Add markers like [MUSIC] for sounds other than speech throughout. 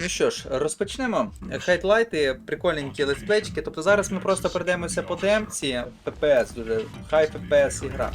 Ну що ж, розпочнемо. Хайлайти, прикольненькі летсплейчики. Тобто зараз ми просто перейдемося по демці. ППС дуже хай ППС ігра.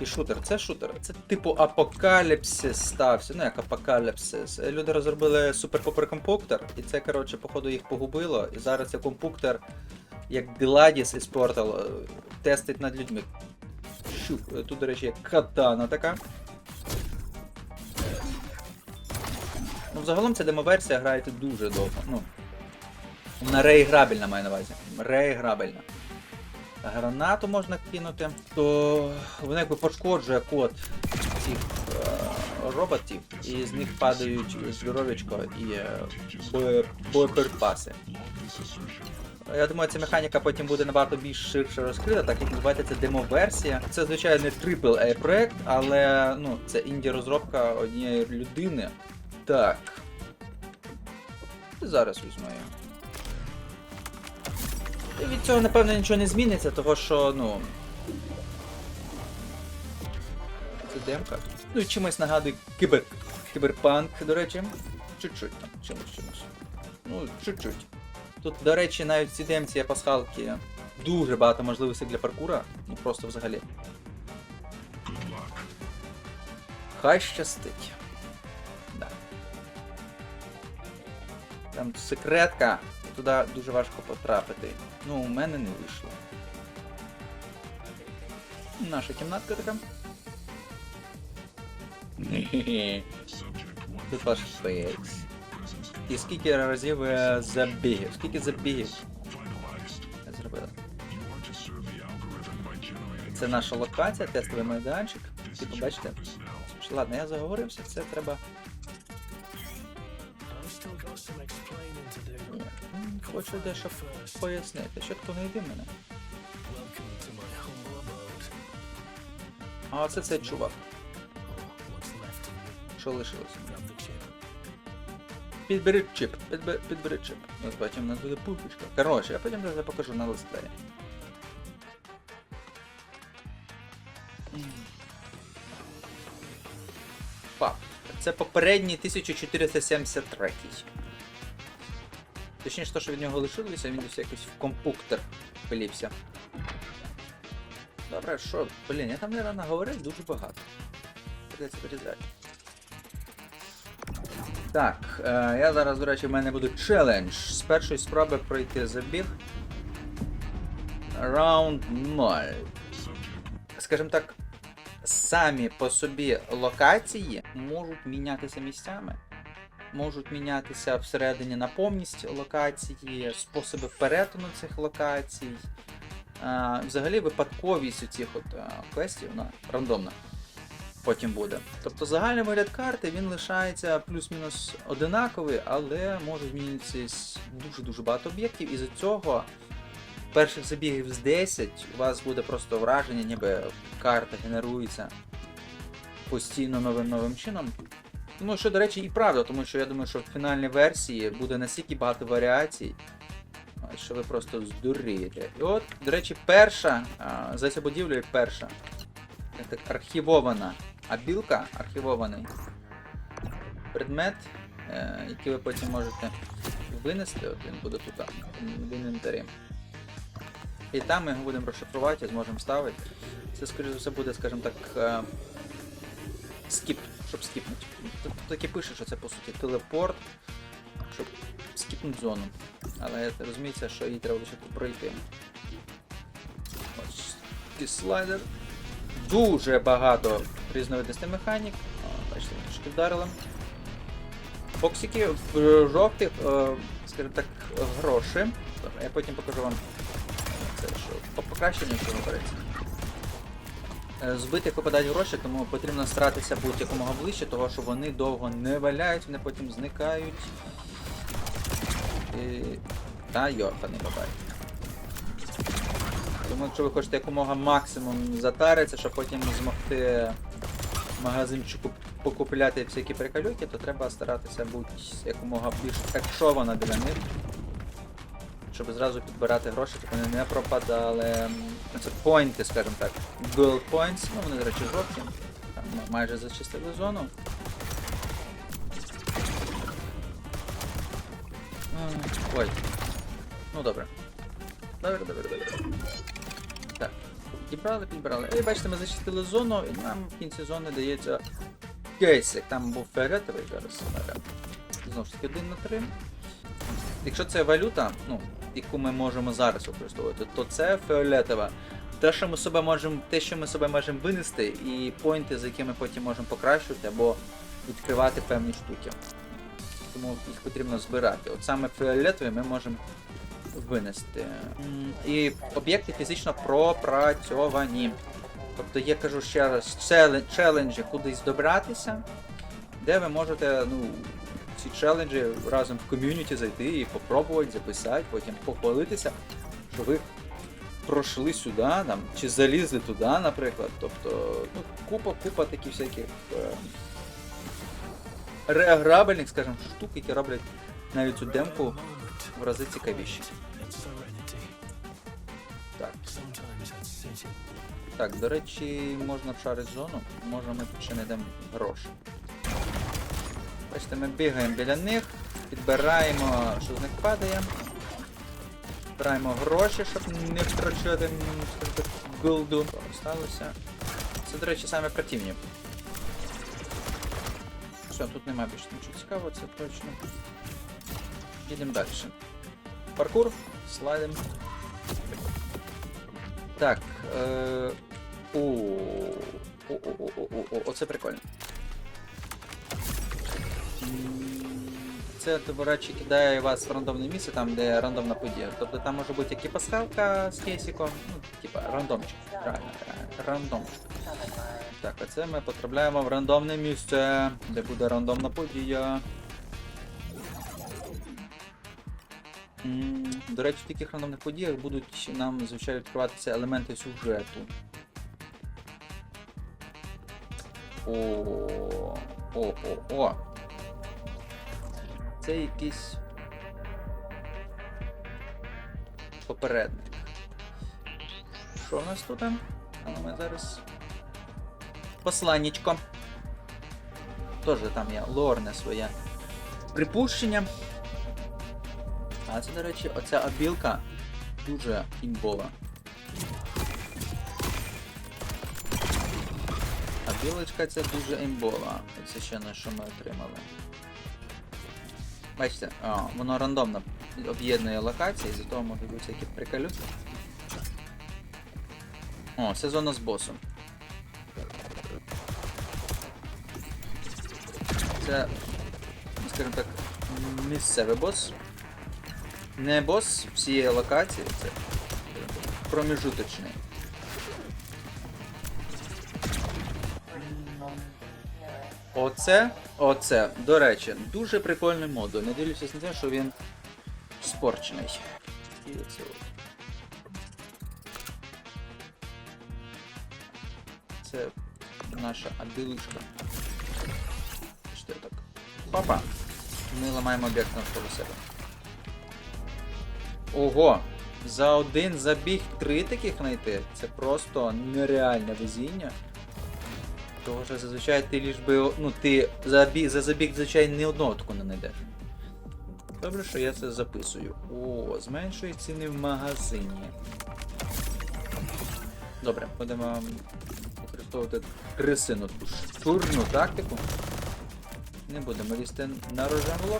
І шутер, це шутер. Це типу апокаліпсис стався. Ну як апокаліпсис. Люди розробили суперпоперкомпуктор, і це, коротше, походу їх погубило. І зараз цей компуктор, як Гладіс із Portal, тестить над людьми. Щух, е, тут, до речі, є катана така. Ну, взагалом ця демоверсія грається дуже довго. Ну, вона реіграбельна маю на увазі. Реіграбельна. Гранату можна кинути, то вона якби пошкоджує код цих е, роботів, і з них падають здоров'ячко і е, боєприпаси. Я думаю, ця механіка потім буде набагато більш ширше розкрита, так як називається це демо-версія. Це, звичайно, не AAA проект, але ну, це інді-розробка однієї людини. Так. Зараз візьму. І від цього, напевно, нічого не зміниться, того що, ну. Це демка. Ну і чимось нагадує кібер... кіберпанк, до речі. Чуть-чуть там, чимось чимось. Ну, чуть-чуть. Тут, до речі, навіть в цій демці є пасхалки дуже багато можливостей для паркура. Ну просто взагалі. Хай щастить. Там секретка, і туди дуже важко потрапити. Ну, у мене не вийшло. Наша кімнатка така. [LAUGHS] Тут ваш фейкс. І скільки разів забігів? Скільки забігів? Я зробила. Це наша локація, тестовий майданчик. Всі побачите. Ладно, я заговорився, це треба. Хочу дещо пояснити. Чітко не йди мене. А оце цей чувак. Що лишилося? Підбери чип, підбери, підбери чип. Ось потім у нас буде пупочка. Коротше, я потім це покажу на листлеї. Пап, це попередній 1473. Точніше, то, що від нього лишилося, він десь якось в компуктор пилівся. Добре, що, блін, я там, мабуть, наговорив дуже багато. Придеться вирізати. Так, е, я зараз, до речі, в мене буде челендж. З першої спроби пройти забіг. Раунд 0. Скажімо так, самі по собі локації можуть мінятися місцями. Можуть мінятися всередині наповність локації, способи перетину цих локацій. Е, Взагалі випадковість у цих от е, квестів, вона рандомна потім буде. Тобто загальний вигляд карти він лишається плюс-мінус одинаковий, але може змінитися дуже-дуже багато об'єктів, і з цього перших забігів з 10 у вас буде просто враження, ніби карта генерується постійно новим новим чином. Ну, що, до речі, і правда, тому що я думаю, що в фінальній версії буде настільки багато варіацій, що ви просто здурієте. І от, до речі, перша, за цю будівлю перша. Так, архівована. А білка архівований предмет, е, який ви потім можете винести, от він буде тут в інвентарі. І там ми його будемо розшифрувати, зможемо ставити. Це, скоріше за все, буде, скажімо так, е, скіп, щоб скіпнути. Тут таки пише, що це по суті телепорт, щоб скіпнути зону. Але розуміється, що її треба лише пройти. Ось такий слайдер. Дуже багато різновидностей механік. Бачите, трошки вдарили. Боксики в жовтих, е, скажімо так, гроші. Я потім покажу вам це, що по покращенню цього береться. Е, Збитих випадають гроші, тому потрібно старатися бути якомога ближче, того що вони довго не валяють, вони потім зникають. І... Та йорка не бабай. Тому якщо ви хочете якомога максимум затаритися, щоб потім змогти магазинчику покупляти всякі приколюки, то треба старатися бути якомога більш екшовано для них. Щоб зразу підбирати гроші, щоб вони не пропадали. Це поінти, скажімо так. Gold points, ну вони, до речі, жовті. Там ми майже зачистили зону. Ой. Ну добре. Добре, добре, добре. Так. Підібрали, підібрали. І бачите, ми зачистили зону, і нам в кінці зони дається кейсик. Там був фіолетовий зараз. беремо. Знову ж таки, 1 на 3. Якщо це валюта, ну, яку ми можемо зараз використовувати, то це фіолетова. Те, що ми себе можемо, те, що ми себе можемо винести, і поінти, за якими потім можемо покращувати або відкривати певні штуки. Тому їх потрібно збирати. От саме фіолетові ми можемо винести. І об'єкти фізично пропрацьовані. Тобто я кажу ще раз, челенджі кудись добратися, де ви можете, ну, ці челенджі разом в ком'юніті зайти і попробувати, записати, потім похвалитися, що ви пройшли сюди, там, чи залізли туди, наприклад. Тобто, ну, купа, купа таких всяких е, реаграбельних, скажімо, штук, які роблять навіть цю демку в рази цікавіші. Так. Так, до речі, можна вшарити зону, може ми тут ще знайдемо гроші. Бачите, ми бігаємо біля них, підбираємо, що з них падає. Збираємо гроші, щоб не втрачати голду. Осталося. Це, до речі, саме противні. Все, тут немає більше нічого цікавого, це точно. Їдемо далі. Паркур, слайдом. Так. Е... О, о, о, о, о, о, о, оце прикольно. Це, до речі, кидає вас в рандомне місце, там, де рандомна подія. Тобто там може бути як і пасхалка з кейсиком, ну, типа рандомчик. Правильно, правильно, рандомчик. Так, а це ми потрапляємо в рандомне місце, де буде рандомна подія. М, До речі, в таких рандомних подіях будуть нам звичайно відкриватися елементи сюжету. О, о, о, о. Це якийсь попередник. Що в нас тут? А ну, ми зараз. Посланнячко. Тоже там є лорне своє припущення. А це, до речі, оця обілка дуже імбова. А білочка це дуже імбова. Це ще на що ми отримали. Бачите, а, воно рандомно об'єднує локації, з того можуть бути всякі приколюси. О, це зона з босом. Це, скажімо так, місцевий бос. Не бос всієї локації, це проміжуточний. Оце, оце, до речі, дуже прикольний модуль. Не дивлячись на те, що він спорчений. І оце от. Це наша абілишка. Що так? Папа. Ми ламаємо об'єкт навколо себе. Ого! За один забіг три таких знайти. Це просто нереальне везіння. Того що зазвичай ти ліж би. Ну, ти за, бі- за забіг, звичайно, ні одного таку не знайдеш. Добре, що я це записую. О, зменшує ціни в магазині. Добре, будемо використовувати крисину таку штурну тактику. Не будемо лізти на рожевий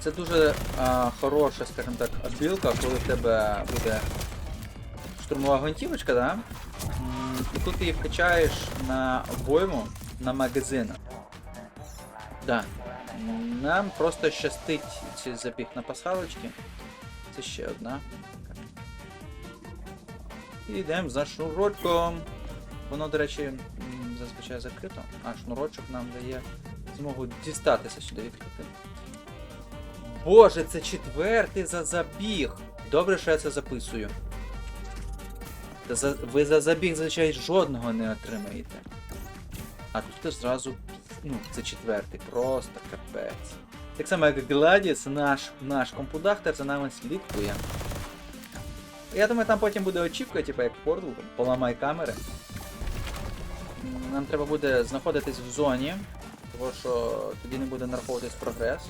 Це дуже а, хороша, скажімо так, обілка, коли в тебе буде штурмова гвинтівочка, да? І тут ти її вкачаєш на обойму на магазин. Да. Нам просто щастить цей забіг на пасхалочки. Це ще одна. І йдемо за шнурочком. Воно, до речі, зазвичай закрито, а шнурочок нам дає змогу дістатися сюди відкрити. Боже, це четвертий за забіг. Добре, що я це записую. Та за, ви за забіг зазвичай жодного не отримаєте. А тут зразу, ну, це четвертий, просто капець. Так само, як Гладіс, наш, наш компудахтер за нами слідкує. Я думаю, там потім буде очівка, типу як Portal, поламай камери. Нам треба буде знаходитись в зоні, тому що тоді не буде нараховуватись прогрес.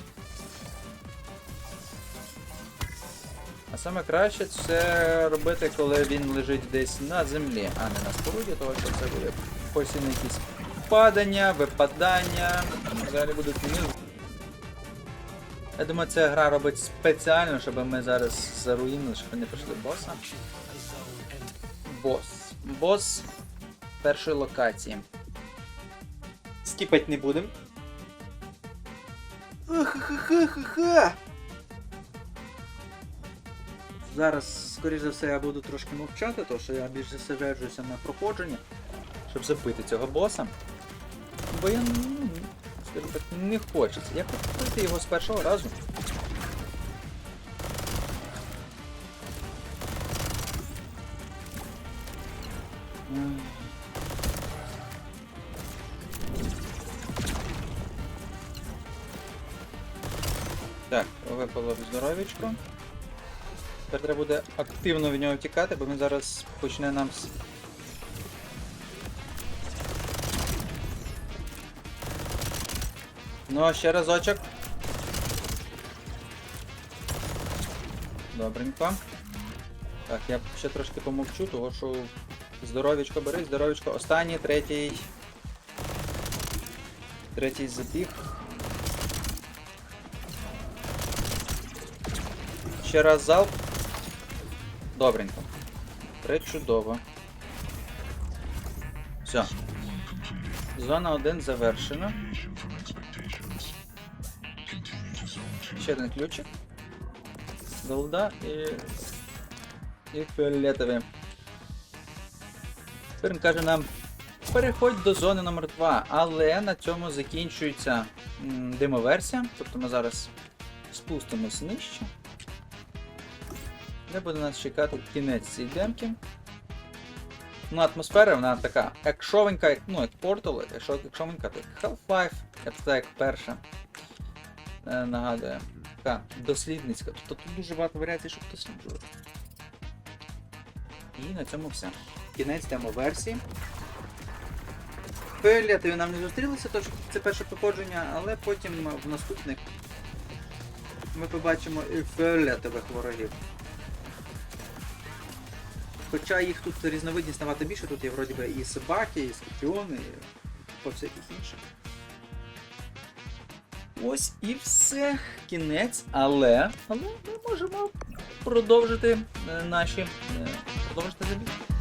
А саме краще це робити, коли він лежить десь на землі, а не на споруді, тому що це буде постійно якісь падання, випадання. Взагалі будуть мінус. Я думаю, ця гра робить спеціально, щоб ми зараз заруїнили, щоб не прийшли боса. Бос. Бос першої локації. Скіпать не будемо. Ха-ха-ха-ха-ха. Зараз, скоріш за все, я буду трошки мовчати, тому що я більш зосереджуюся на проходженні, щоб забити цього боса. Бо я, ну, скажімо так, не хочеться. Я хочу пройти його з першого разу. Так, випало здоров'ячко. Тепер треба буде активно від нього тікати, бо він зараз почне нам. Ну, ще разочок. Добренько. Так, я ще трошки помовчу, того що здоров'ячко бери, здоров'ячко. Останній, третій. Третій забіг. Ще раз залп. Добренько. Пречудово. Все. Зона 1 завершена. Ще один ключик. Голда і. І фіолетовий. Тепер каже нам. Переходь до зони номер 2 але на цьому закінчується м, демоверсія. Тобто ми зараз спустимось нижче. Де буде нас чекати кінець цієї демки. Ну, атмосфера вона така екшовенька, ну, як Portal, якщо екшовенька, то як Half-Life, як це як перша. Е, нагадує. Така дослідницька. Тобто тут дуже багато варіацій, щоб досліджувати. І на цьому все. Кінець демо-версії. Фіолетові нам не зустрілися, тож це перше походження, але потім в наступних ми побачимо і фіолетових ворогів. Хоча їх тут різновидність набагато більше, тут є вроді би і собаки, і скорпіони, і по всяких інших. Ось і все, кінець, але, але ми можемо продовжити е, наші. е, продовжити забіг.